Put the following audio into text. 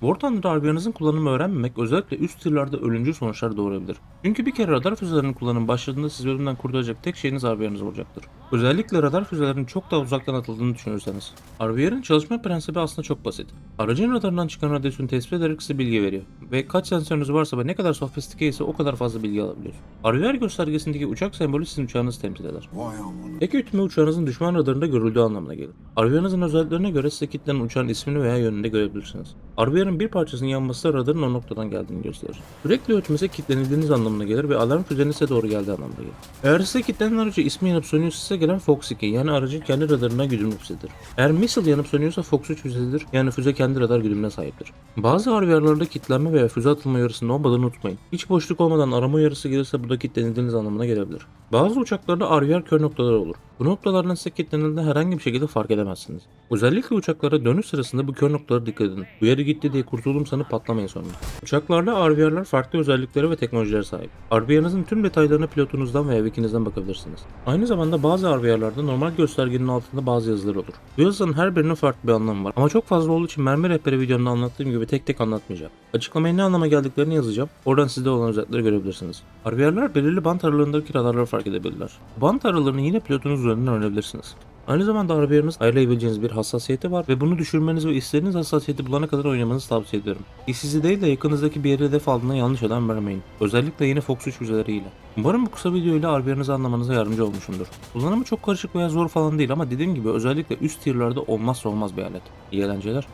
War Thunder RVR'ınızın kullanımı öğrenmemek özellikle üst tırlarda ölümcül sonuçlar doğurabilir. Çünkü bir kere radar füzelerinin kullanımı başladığında sizi ölümden kurtaracak tek şeyiniz RVR'ınız olacaktır. Özellikle radar füzelerinin çok daha uzaktan atıldığını düşünürseniz. RVR'ın çalışma prensibi aslında çok basit. Aracın radarından çıkan radyasyonu tespit ederek size bilgi veriyor. Ve kaç sensörünüz varsa ve ne kadar sofistike ise o kadar fazla bilgi alabiliyorsunuz. RVR göstergesindeki uçak sembolü sizin uçağınızı temsil eder. Ek ütme uçağınızın düşman radarında görüldüğü anlamına gelir. RVR'ınızın özelliklerine göre size kilitlenen uçağın ismini veya yönünde görebilirsiniz. RVR'ın bir parçasının yanması da radarın o noktadan geldiğini gösterir. Sürekli ötmesi kilitlenildiğiniz anlamına gelir ve alarm füzeniz size doğru geldiği anlamına gelir. Eğer size kilitlenen aracı ismi yanıp sönüyorsa gelen Fox 2 yani aracın kendi radarına güdümlü füzedir. Eğer missile yanıp sönüyorsa Fox 3 füzesidir yani füze kendi radar güdümüne sahiptir. Bazı RVR'larda kilitlenme veya füze atılma uyarısının olmadığını unutmayın. Hiç boşluk olmadan arama uyarısı gelirse bu da kilitlenildiğiniz anlamına gelebilir. Bazı uçaklarda RVR kör noktaları olur. Bu noktalardan size kilitlenildiğinde herhangi bir şekilde fark edemezsiniz. Özellikle uçaklara dönüş sırasında bu kör noktalara dikkat edin. Uyarı gitti diye kurtuldum sanıp patlamayın sonra. Uçaklarda RVR'lar farklı özelliklere ve teknolojilere sahip. RVR'ınızın tüm detaylarına pilotunuzdan veya wikinizden bakabilirsiniz. Aynı zamanda bazı RVR'larda normal göstergenin altında bazı yazılar olur. Bu yazıların her birinin farklı bir anlamı var. Ama çok fazla olduğu için mermi rehberi videomda anlattığım gibi tek tek anlatmayacağım. Açıklamaya ne anlama geldiklerini yazacağım. Oradan sizde olan özellikleri görebilirsiniz. RVR'lar belirli bant aralığındaki radarları fark edebilirler. Bant aralığını yine pilotunuz üzerinden öğrenebilirsiniz. Aynı zamanda RVR'ınız ayarlayabileceğiniz bir hassasiyeti var ve bunu düşürmeniz ve istediğiniz hassasiyeti bulana kadar oynamanızı tavsiye ederim. İşsizi değil de yakınızdaki bir yere hedef aldığında yanlış adam vermeyin. Özellikle yeni Fox 3 füzeleriyle. Umarım bu kısa videoyla RVR'ınızı anlamanıza yardımcı olmuşumdur. Kullanımı çok karışık veya zor falan değil ama dediğim gibi özellikle üst tierlerde olmazsa olmaz bir alet. İyi eğlenceler.